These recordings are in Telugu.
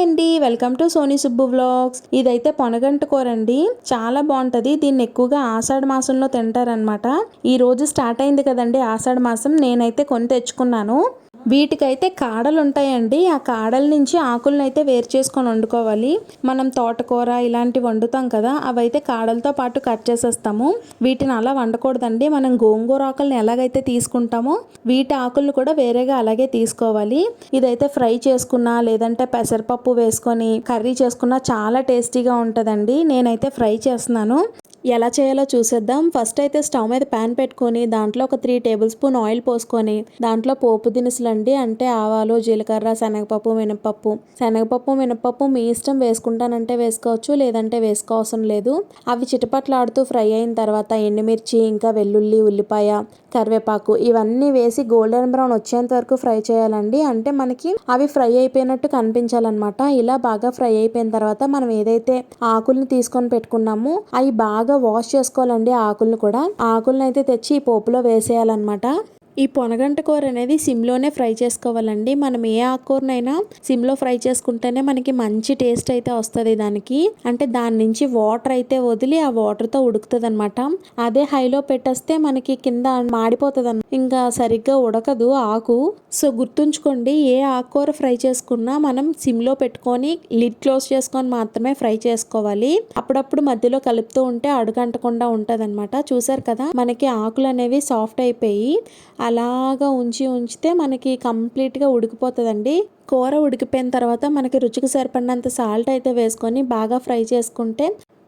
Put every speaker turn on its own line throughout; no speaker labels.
అండి welcome to Soni Subbu vlogs. ఇదైతే పొనగంట కూర అండి. చాలా బాగుంటుంది. దీన్ని ఎక్కువగా ఆషాఢ మాసంలో తింటారనమాట ఈ రోజు స్టార్ట్ అయింది కదండి ఆషాఢ మాసం. నేనైతే కొని తెచ్చుకున్నాను. వీటికైతే కాడలు ఉంటాయండి ఆ కాడల నుంచి ఆకులను అయితే వేరు చేసుకొని వండుకోవాలి. మనం తోటకూర ఇలాంటివి వండుతాం కదా అవైతే కాడలతో పాటు కట్ చేసేస్తాము. వీటిని అలా వండకూడదండి. మనం గోంగూర ఆకులను ఎలాగైతే తీసుకుంటామో వీటి ఆకులను కూడా వేరేగా అలాగే తీసుకోవాలి. ఇదైతే ఫ్రై చేసుకున్నా లేదంటే పెసరపప్పు వేసుకొని కర్రీ చేసుకున్నా చాలా టేస్టీగా ఉంటుందండి. నేనైతే ఫ్రై చేస్తున్నాను. ఎలా చేయాలో చూసేద్దాం. ఫస్ట్ అయితే స్టవ్ మీద ప్యాన్ పెట్టుకొని దాంట్లో ఒక త్రీ టేబుల్ స్పూన్ ఆయిల్ పోసుకొని దాంట్లో పోపు దినుసులు అండి అంటే ఆవాలు జీలకర్ర శనగపప్పు మినపప్పు శనగపప్పు మినపప్పు మీ ఇష్టం వేసుకుంటానంటే వేసుకోవచ్చు లేదంటే వేసుకోవసం లేదు. అవి చిటపట్లాడుతూ ఫ్రై అయిన తర్వాత ఎండుమిర్చి ఇంకా వెల్లుల్లి ఉల్లిపాయ కరివేపాకు ఇవన్నీ వేసి గోల్డెన్ బ్రౌన్ వచ్చేంత వరకు ఫ్రై చేయాలండి. అంటే మనకి అవి ఫ్రై అయిపోయినట్టు కనిపించాలన్నమాట. ఇలా బాగా ఫ్రై అయిపోయిన తర్వాత మనం ఏదైతే ఆకుల్ని తీసుకొని పెట్టుకున్నామో అవి బాగా బాగా వాష్ చేసుకోవాలండి ఆకులను కూడా. ఆకులను అయితే తెచ్చి ఈ పోపులో వేసేయాలన్నమాట. ఈ పొనగంట కూర అనేది సిమ్లోనే ఫ్రై చేసుకోవాలండి. మనం ఏ ఆకుకూరనైనా సిమ్లో ఫ్రై చేసుకుంటేనే మనకి మంచి టేస్ట్ అయితే వస్తుంది దానికి. అంటే దాని నుంచి వాటర్ అయితే వదిలి ఆ వాటర్తో ఉడుకుతుంది అనమాట అదే హైలో పెట్టేస్తే మనకి కింద మాడిపోతుంది ఇంకా సరిగ్గా ఉడకదు ఆకు. సో గుర్తుంచుకోండి ఏ ఆకుకూర ఫ్రై చేసుకున్నా మనం సిమ్లో పెట్టుకొని లిడ్ క్లోజ్ చేసుకొని మాత్రమే ఫ్రై చేసుకోవాలి. అప్పుడప్పుడు మధ్యలో కలుపుతూ ఉంటే అడుగంటకుండా ఉంటుంది అనమాట చూసారు కదా మనకి ఆకులు అనేవి సాఫ్ట్ అయిపోయి అలాగా ఉంచి ఉంచితే మనకి కంప్లీట్గా ఉడికిపోతుందండి. కూర ఉడికిపోయిన తర్వాత మనకి రుచికి సరిపడినంత సాల్ట్ అయితే వేసుకొని బాగా ఫ్రై చేసుకుంటే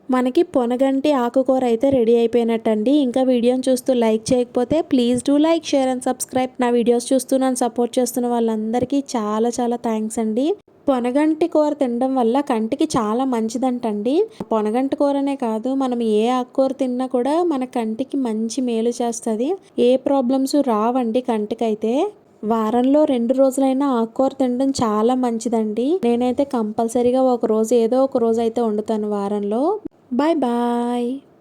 మనకి పొనగంటి ఆకుకూర అయితే రెడీ అయిపోయినట్టండి. ఇంకా వీడియోని చూస్తూ లైక్ చేయకపోతే please do like share and subscribe. నా వీడియోస్ చూస్తూ నన్ను సపోర్ట్ చేస్తున్న వాళ్ళందరికీ చాలా చాలా థ్యాంక్స్ అండి. పొనగంటి కూర తినడం వల్ల కంటికి చాలా మంచిదంటండి. పొనగంటి కూరనే కాదు మనం ఏ ఆకుకూర తిన్నా కూడా మన కంటికి మంచి మేలు చేస్తుంది. ఏ ప్రాబ్లమ్స్ రావండి కంటికైతే. వారంలో రెండు రోజులైనా ఆకుకూర తినడం చాలా మంచిదండి. నేనైతే కంపల్సరీగా ఒక రోజు ఏదో ఒక రోజు అయితే వండుతాను వారంలో. Bye-bye.